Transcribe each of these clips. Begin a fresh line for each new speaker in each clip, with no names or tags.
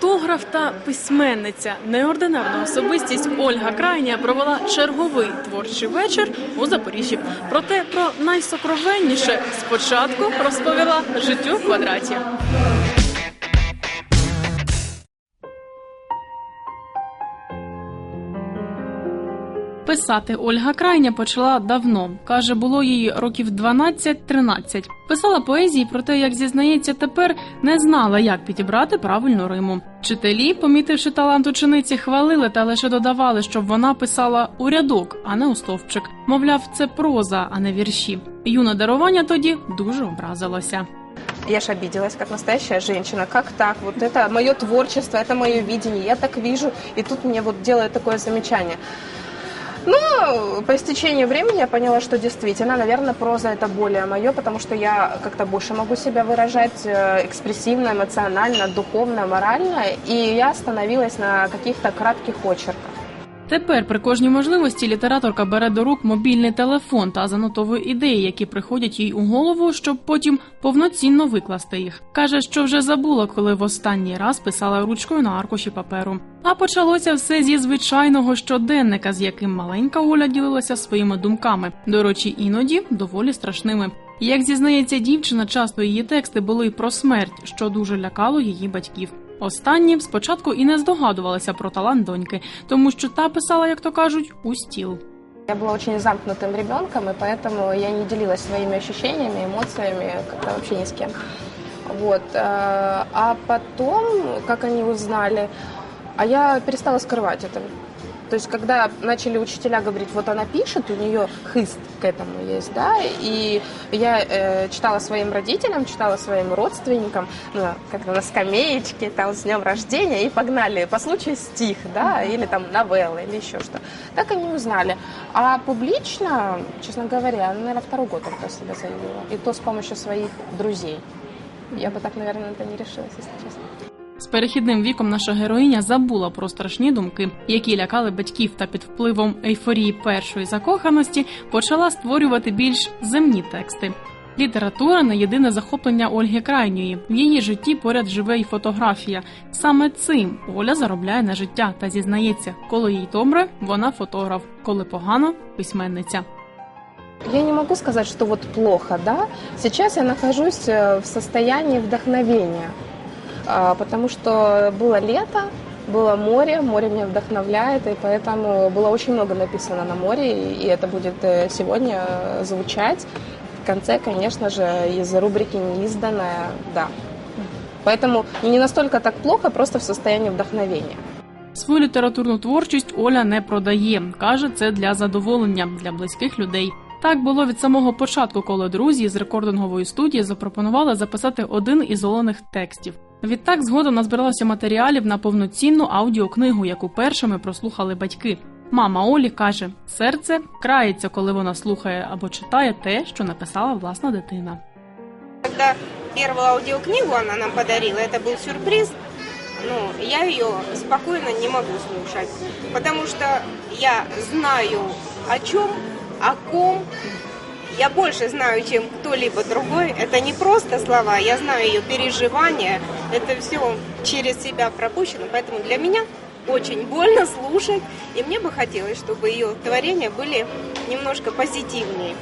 Фотограф та письменниця. Неординарна особистість Ольга Крайня провела черговий творчий вечір у Запоріжжі. Проте про найсокровенніше спочатку розповіла життю в квадраті. Писати Ольга Крайня почала давно. Каже, було їй років 12-13. Писала поезії, проте, як зізнається, тепер не знала, як підібрати правильну риму. Вчителі, помітивши талант учениці, хвалили та лише додавали, щоб вона писала у рядок, а не у стовпчик. Мовляв, це проза, а не вірші. Юне дарування тоді дуже образилося.
Я ж обиделась, как настоящая женщина. Как так? Вот это мое творчество, это мое видение, я так вижу. И тут мне вот делают такое замечание. Ну, по истечению времени я поняла, что действительно, наверное, проза это более мое, потому что я как-то больше могу себя выражать э, экспрессивно, эмоционально, духовно, морально, и я остановилась на каких-то кратких очерках.
Тепер при кожній можливості літераторка бере до рук мобільний телефон та занотовує ідеї, які приходять їй у голову, щоб потім повноцінно викласти їх. каже, що вже забула, коли в останній раз писала ручкою на аркуші паперу. А почалося все зі звичайного щоденника, з яким маленька Оля ділилася своїми думками. До речі, іноді доволі страшними. Як зізнається дівчина, часто її тексти були про смерть, що дуже лякало її батьків. Останні спочатку і не здогадувалися про талант доньки, тому що та писала, як то кажуть, у стіл.
Я была очень замкнутым ребенком, и поэтому я не делилась своими ощущениями, эмоциями как-то вообще ни с кем. Вот. э, А потом, как они узнали, а я перестала скрывать это. То есть, когда начали учителя говорить, вот она пишет, у нее хыст к этому есть, да, и я э, читала своим родителям, читала своим родственникам, ну, как-то на скамеечке, там, с днем рождения, и погнали по случаю стих, да, или там новеллы, или еще что. Так они узнали. А публично, честно говоря, ну, наверное, второй год только себя заявила. И то с помощью своих друзей. Я бы так, наверное, на это не решилась, если честно.
Перехідним віком наша героїня забула про страшні думки, які лякали батьків, та під впливом ейфорії першої закоханості почала створювати більш земні тексти. Література не єдине захоплення Ольги Крайньої. В її житті поряд живе й фотографія. Саме цим Оля заробляє на життя та зізнається, коли їй добре, вона фотограф, коли погано письменниця.
Я не могу сказать, что вот плохо, да. Сейчас я нахожусь э, в состоянии вдохновения, потому что было лето, было море, море меня вдохновляет, и поэтому было очень много написано на море, и это будет э, сегодня э, звучать. В конце, конечно же, из рубрики «Неизданное», да. Поэтому не настолько так плохо, просто в состоянии вдохновения.
Свою літературну творчість Оля не продає. каже, це для задоволення для близьких людей. Так було від самого початку, коли друзі з рекордингової студії запропонували записати один із олених текстів. Відтак згодом назбиралося матеріалів на повноцінну аудіокнигу, яку першими прослухали батьки. Мама Олі каже, серце крається, коли вона слухає або читає те, що написала власна дитина.
Когда первую аудиокнигу она нам подарила, это был сюрприз, ну, я ее спокойно не могу слушать, потому что я знаю о чем, о ком, я больше знаю, чем кто-либо другой. Это не просто слова, я знаю ее переживания, это все через себя пропущено, поэтому для меня очень больно слушать, и мне бы хотелось, чтобы ее творения были немножко позитивнее.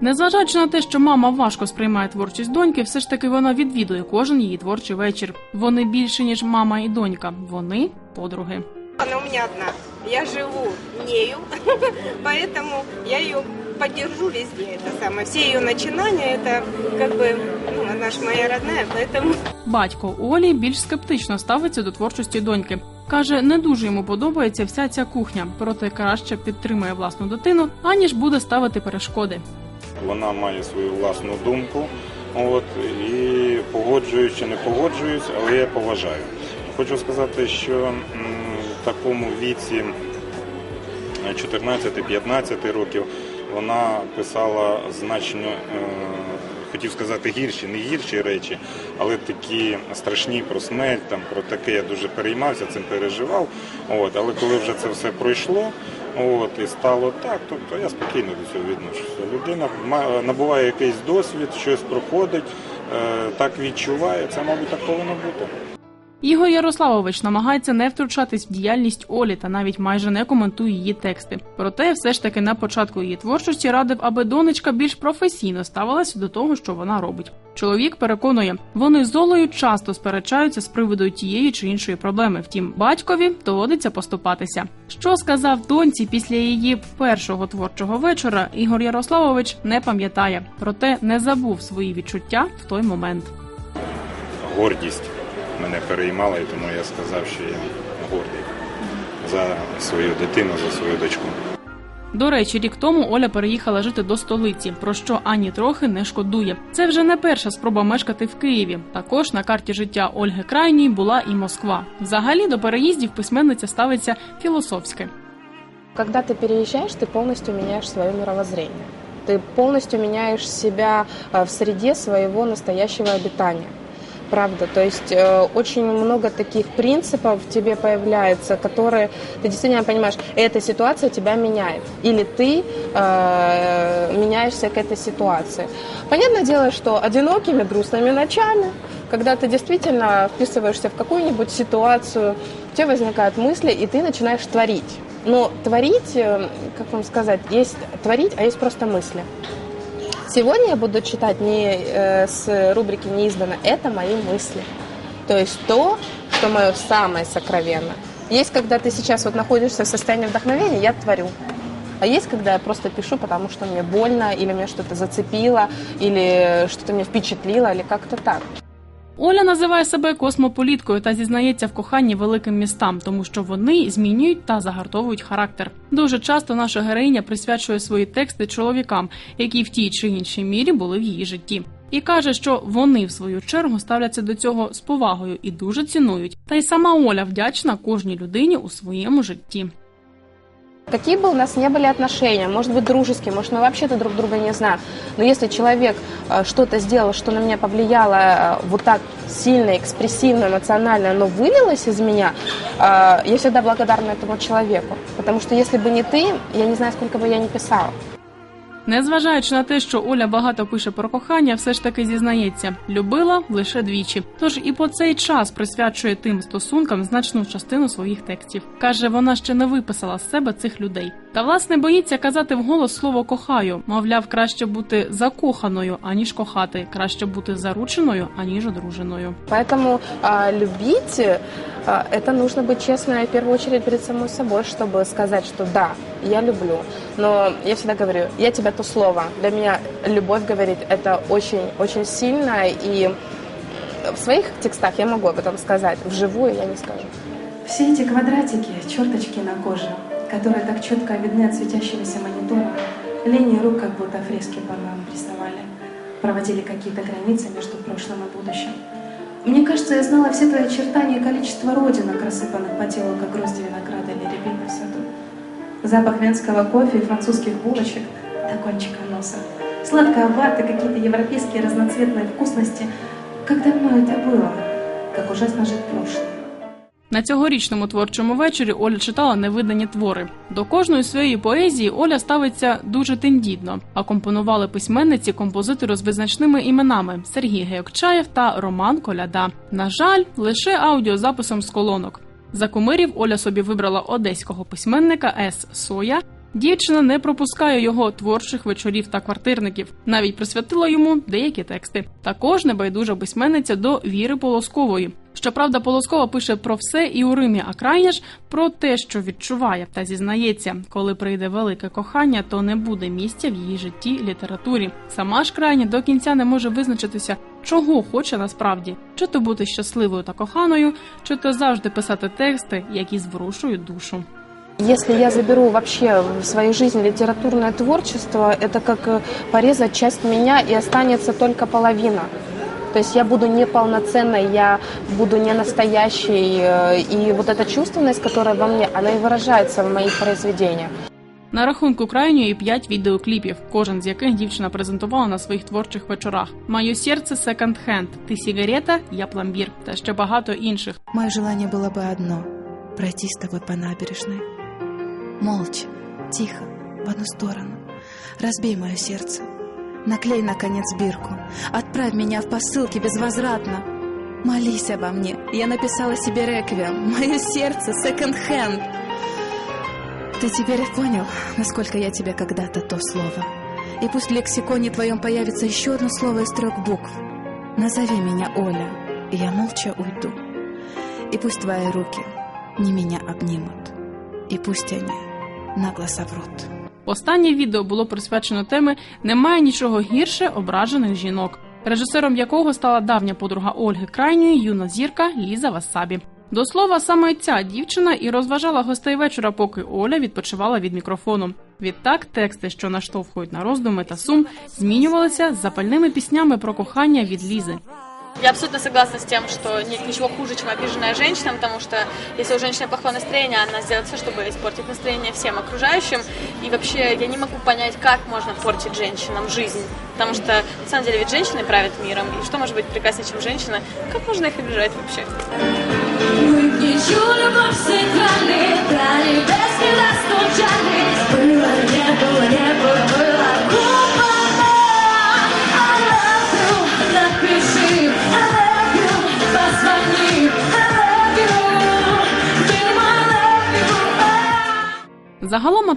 Незважаючи на те, що мама важко сприймає творчість доньки, все ж таки вона відвідує кожен її творчий вечір. Вони більше ніж мама і донька. Вони подруги.
Она у меня одна. Я живу нею, поэтому я ее поддержу везде. Это самое. Все ее начинания, это как бы, ну, она ж моя родная, поэтому
Батько Олі більш скептично ставиться до творчості доньки. Каже, не дуже йому подобається вся ця кухня, проте краще підтримує власну дитину, аніж буде ставити перешкоди.
Вона має свою власну думку. От, і погоджуюсь чи не погоджуюсь, але я поважаю. Хочу сказати, що м, в такому віці е, 14-15 років вона писала значно, е, хотів сказати, гірші, не гірші речі, але такі страшні про смерть, там, про таке я дуже переймався, цим переживав. От, але коли вже це все пройшло, от, і стало так, тобто я спокійно до цього відношуся. Людина набуває якийсь досвід, щось проходить, е, так відчуває, це, мабуть, так повинно бути.
Ігор Ярославович намагається не втручатись в діяльність Олі та навіть майже не коментує її тексти. Проте, все ж таки, на початку її творчості радив, аби донечка більш професійно ставилася до того, що вона робить. Чоловік переконує, вони з Олею часто сперечаються з приводу тієї чи іншої проблеми. Втім, батькові доводиться поступатися. Що сказав доньці після її першого творчого вечора, Ігор Ярославович не пам'ятає, проте не забув свої відчуття в той момент.
Гордість мене переймала, і тому я сказав, що я гордий за свою дитину, за свою дочку.
До речі, рік тому Оля переїхала жити до столиці, про що ані трохи не шкодує. Це вже не перша спроба мешкати в Києві. Також на карті життя Ольги Крайній була і Москва. Взагалі до переїздів письменниця ставиться філософськи.
Когда ты переезжаешь, ты полностью меняешь свое мировоззрение. Ты полностью меняешь себя э, в среде своего настоящего обитания. Правда, то есть э, очень много таких принципов в тебе появляется, которые ты действительно понимаешь, эта ситуация тебя меняет. Или ты э, меняешься к этой ситуации. Понятное дело, что одинокими, грустными ночами, когда ты действительно вписываешься в какую-нибудь ситуацию, у тебя возникают мысли, и ты начинаешь творить. Но творить, э, как вам сказать, есть творить, а есть просто мысли. Сегодня я буду читать не э, с рубрики «Неиздано», это мои мысли. То есть то, что мое самое сокровенное. Есть, когда ты сейчас вот находишься в состоянии вдохновения, я творю. А есть, когда я просто пишу, потому что мне больно, или меня что-то зацепило, или что-то меня впечатлило, или как-то так.
Оля називає себе космополіткою та зізнається в коханні великим містам, тому що вони змінюють та загартовують характер. Дуже часто наша героїня присвячує свої тексти чоловікам, які в тій чи іншій мірі були в її житті. І каже, що вони в свою чергу ставляться до цього з повагою і дуже цінують. Та й сама Оля вдячна кожній людині у своєму житті.
Какие бы у нас не были отношения, может быть, дружеские, может, мы вообще-то друг друга не знаем, но если человек э, что-то сделал, что на меня повлияло э, вот так сильно, экспрессивно, эмоционально, оно вылилось из меня, э, я всегда благодарна этому человеку. Потому что если бы не ты, я не знаю, сколько бы я не писала.
Незважаючи на те, що Оля багато пише про кохання, все ж таки зізнається, любила лише двічі. Тож і по цей час присвячує тим стосункам значну частину своїх текстів. каже, вона ще не виписала з себе цих людей. Та власне боїться казати вголос слово кохаю. Мовляв, краще бути закоханою, аніж кохати, краще бути зарученою, аніж одруженою.
Поэтому а, любить а, это нужно быть честной в первую очередь перед самой собой, чтобы сказать, что да, я люблю. Но я всегда говорю, я тебя то слово. Для меня любовь говорит это очень-очень сильно и в своих текстах я могу об этом сказать, вживую я не скажу.
Все эти квадратики, черточки на коже, которые так четко видны от светящегося монитора, линии рук как будто фрески по нам рисовали, проводили какие-то границы между прошлым и будущим. Мне кажется, я знала все твои очертания и количество родинок, рассыпанных по телу, как грозди винограда или рябины в саду. Запах венского кофе и французских булочек до кончика носа. Сладкая вата, какие-то европейские разноцветные вкусности. Как давно это было? Как ужасно жить прошлым.
На цьогорічному творчому вечорі Оля читала невидані твори. До кожної своєї поезії Оля ставиться дуже тендітно, а компонували письменниці композитори з визначними іменами Сергій Геокчаєв та Роман Коляда. На жаль, лише аудіозаписом з колонок. За кумирів Оля собі вибрала одеського письменника С. Соя. Дівчина не пропускає його творчих вечорів та квартирників, навіть присвятила йому деякі тексти. Також небайдужа письменниця до Віри Полоскової. Щоправда, Полоскова пише про все і у Римі, а крайня ж про те, що відчуває, та зізнається, коли прийде велике кохання, то не буде місця в її житті літературі. Сама ж крайня до кінця не може визначитися, чого хоче насправді, чи то бути щасливою та коханою, чи то завжди писати тексти, які зворушують душу.
Если я заберу вообще в свою жизнь литературное творчество, это как порезать часть меня и останется только половина. То есть я буду неполноценной, я буду не настоящей. э, И вот эта чувственность, которая во мне, она и выражается в моих произведениях.
На рахунку крайньої п'ять відеокліпів, кожен з яких дівчина презентувала на своїх творчих вечорах. Моє серце секонд-хенд, ти сігарета, я пломбір та ще багато інших.
Мое желание было бы одно — пройти с тобой по набережной. Молча, тихо, в одну сторону. Разбей мое сердце. Наклей, наконец, бирку. Отправь меня в посылки безвозвратно. Молись обо мне. Я написала себе реквием. Мое сердце секонд-хенд. Ты теперь понял, насколько я тебе когда-то то слово. И пусть в лексиконе твоем появится еще одно слово из трех букв. Назови меня Оля, и я молча уйду. И пусть твои руки не меня обнимут. И пусть они нагло соврут.
Останнє відео було присвячено теми Немає нічого гірше ображених жінок, режисером якого стала давня подруга Ольги Крайньої, юна зірка Ліза Васабі. До слова, саме ця дівчина і розважала гостей вечора, поки Оля відпочивала від мікрофону. Відтак тексти, що наштовхують на роздуми та сум, змінювалися з запальними піснями про кохання від Лізи.
Я абсолютно согласна с тем, что нет ничего хуже, чем обиженная женщина, потому что если у женщины плохое настроение, она сделает все, чтобы испортить настроение всем окружающим. И вообще я не могу понять, как можно портить женщинам жизнь. Потому что на самом деле ведь женщины правят миром. И что может быть прекраснее, чем женщина? Как можно их обижать вообще?
Выпью любовь сыграли,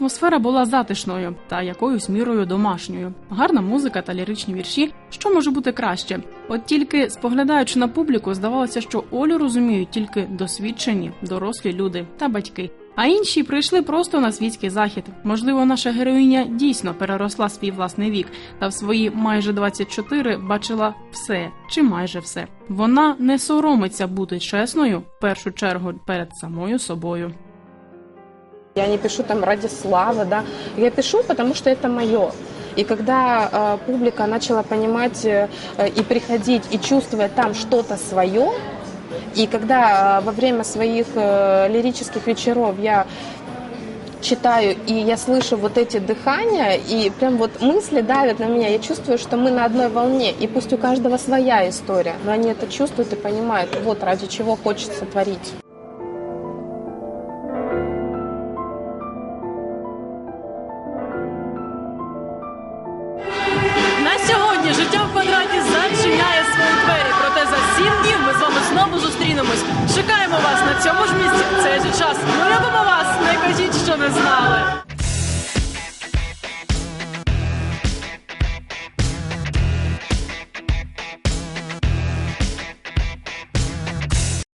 атмосфера була затишною та якоюсь мірою домашньою. Гарна музика та ліричні вірші, що може бути краще. От тільки споглядаючи на публіку, здавалося, що Олю розуміють тільки досвідчені, дорослі люди та батьки. А інші прийшли просто на світський захід. Можливо, наша героїня дійсно переросла свій власний вік та в свої майже 24 бачила все чи майже все. Вона не соромиться бути чесною в першу чергу перед самою собою.
Я не пишу там ради славы, да. Я пишу, потому что это мое. И когда э, публика начала понимать э, и приходить, и чувствовать там что-то свое, и когда э, во время своих э, лирических вечеров я читаю, и я слышу вот эти дыхания, и прям вот мысли давят на меня, я чувствую, что мы на одной волне, и пусть у каждого своя история, но они это чувствуют и понимают, вот ради чего хочется творить.
зустрінемось. Чекаємо вас на цьому ж місці в цей же час. Ми любимо вас. Не кажіть, що не знали.